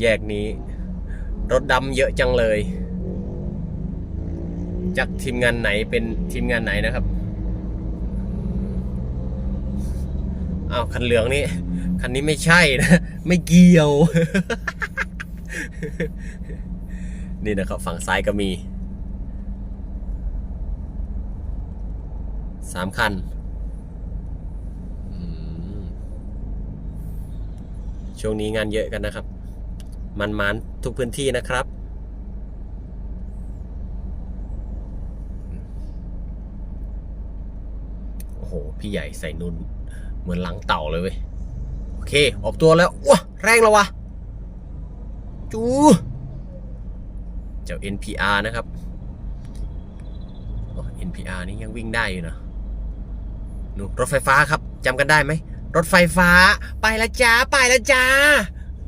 แยกนี้ รถดำเยอะจังเลย จากทีมงานไหนเป็นทีมงานไหนนะครับอ้าวคันเหลืองนี่คันนี้ไม่ใช่นะ ไม่เกี่ยว นี่นะครับ ฝั่งซ้ายก็มีสามคันช่วงนี้งานเยอะกันนะครับ มันมันๆทุกพื้นที่นะครับ โอ้โห พี่ใหญ่ใส่นุ่นเหมือนหลังเต่าเลยเว้ย โอเค ออกตัวแล้วว้าแรงแล้ววะ จูเจ้า NPR นะครับ NPR นี่ยังวิ่งได้อยู่นะนูรถไฟฟ้าครับจำกันได้ไหม รถไฟฟ้า ไปละจ้า ไปละจ้า